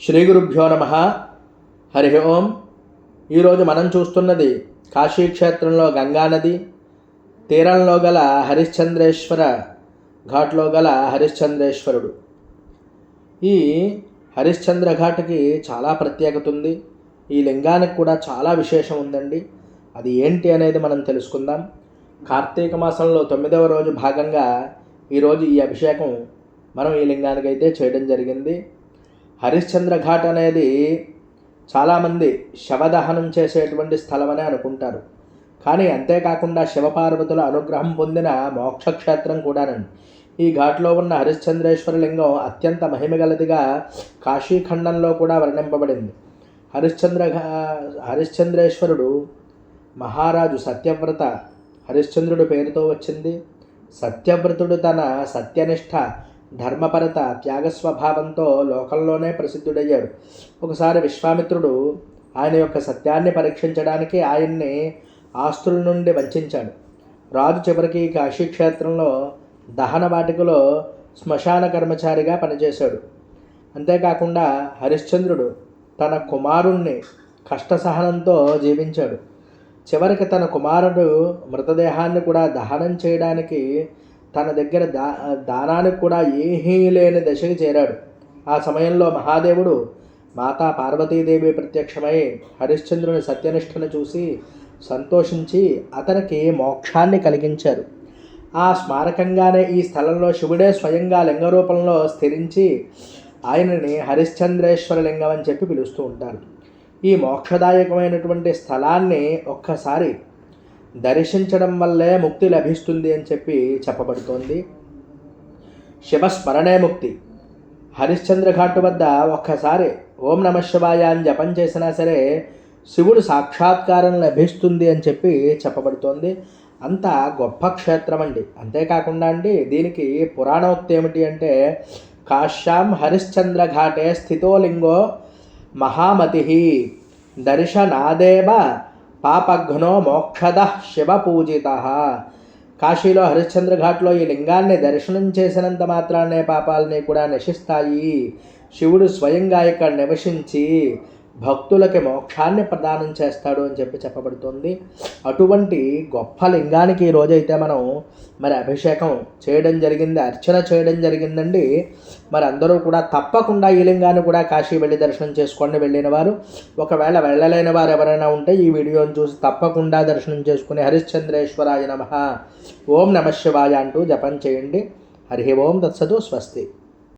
శ్రీ గురుభ్యో నమ. హరి ఓం. ఈరోజు మనం చూస్తున్నది కాశీక్షేత్రంలో గంగానది తీరంలో గల హరిశ్చంద్రేశ్వర ఘాట్లో గల హరిశ్చంద్రేశ్వరుడు. ఈ హరిశ్చంద్ర ఘాట్కి చాలా ప్రత్యేకత ఉంది. ఈ లింగానికి కూడా చాలా విశేషం ఉందండి. అది ఏంటి అనేది మనం తెలుసుకుందాం. కార్తీక మాసంలో తొమ్మిదవ రోజు భాగంగా ఈరోజు ఈ అభిషేకం మనం ఈ లింగానికి అయితే చేయడం జరిగింది. హరిశ్చంద్ర ఘాట్ అనేది చాలామంది శవదహనం చేసేటువంటి స్థలమనే అనుకుంటారు. కానీ అంతేకాకుండా శివపార్వతుల అనుగ్రహం పొందిన మోక్షక్షేత్రం కూడానండి. ఈ ఘాట్లో ఉన్న హరిశ్చంద్రేశ్వర లింగం అత్యంత మహిమగలదిగా కాశీఖండంలో కూడా వర్ణింపబడింది. హరిశ్చంద్ర హరిశ్చంద్రేశ్వరుడు మహారాజు సత్యవ్రత హరిశ్చంద్రుడు పేరుతో వచ్చింది. సత్యవ్రతుడు తన సత్యనిష్ట ధర్మపరత త్యాగస్వభావంతో లోకంలోనే ప్రసిద్ధుడయ్యాడు. ఒకసారి విశ్వామిత్రుడు ఆయన యొక్క సత్యాన్ని పరీక్షించడానికి ఆయన్ని ఆస్తుల నుండి వంచాడు. రాజు చివరికి కాశీక్షేత్రంలో దహన వాటికలో శ్మశాన కర్మచారిగా పనిచేశాడు. అంతేకాకుండా హరిశ్చంద్రుడు తన కుమారుణ్ణి కష్టసహనంతో జీవించాడు. చివరికి తన కుమారుడు మృతదేహాన్ని కూడా దహనం చేయడానికి తన దగ్గర దా దానానికి కూడా ఏమీ లేని దశకి చేరాడు. ఆ సమయంలో మహాదేవుడు మాతా పార్వతీదేవి ప్రత్యక్షమై హరిశ్చంద్రుని సత్యనిష్టను చూసి సంతోషించి అతనికి మోక్షాన్ని కలిగించారు. ఆ స్మారకంగానే ఈ స్థలంలో శివుడే స్వయంగా లింగ రూపంలో స్థిరించి ఆయనని హరిశ్చంద్రేశ్వర లింగం అని చెప్పి పిలుస్తూ ఉంటారు. ఈ మోక్షదాయకమైనటువంటి స్థలాన్ని ఒక్కసారి దర్శించడం వల్లే ముక్తి లభిస్తుంది అని చెప్పి చెప్పబడుతోంది. శివస్మరణే ముక్తి. హరిశ్చంద్ర ఘాటు వద్ద ఒక్కసారి ఓం నమ శివాయ అని జపం చేసినా సరే శివుడు సాక్షాత్కారం లభిస్తుంది అని చెప్పి చెప్పబడుతోంది. అంత గొప్ప క్షేత్రం అండి. అంతేకాకుండా అండి దీనికి పురాణోక్తి ఏమిటి అంటే కాశ్యాం హరిశ్చంద్ర ఘాటే స్థితోలింగో మహామతి. దర్శనాదేవ పాపఘ్నో మోక్షద శివ పూజిత కాశీలో హరిశ్చంద్ర ఘాట్లో ఈ లింగాన్ని దర్శనం చేసినంత మాత్రాన్నే పాపాలని కూడా నశిస్తాయి. శివుడు స్వయంగా ఇక్కడ నివసించి భక్తులకి మోక్షాన్ని ప్రదానం చేస్తాడు అని చెప్పి చెప్పబడుతుంది. అటువంటి గొప్ప లింగానికి ఈ రోజైతే మనం మరి అభిషేకం చేయడం జరిగింది అర్చన చేయడం జరిగిందండి. మరి అందరూ కూడా తప్పకుండా ఈ లింగాన్ని కూడా కాశీ వెళ్ళి దర్శనం చేసుకొని వెళ్ళిన వారు ఒకవేళ వెళ్ళలేని వారు ఎవరైనా ఉంటే ఈ వీడియోని చూసి తప్పకుండా దర్శనం చేసుకుని హరిశ్చంద్రేశ్వరాయ నమ. ఓం నమ శివాయ అంటూ జపం చేయండి. హరి ఓం తత్సదు స్వస్తి.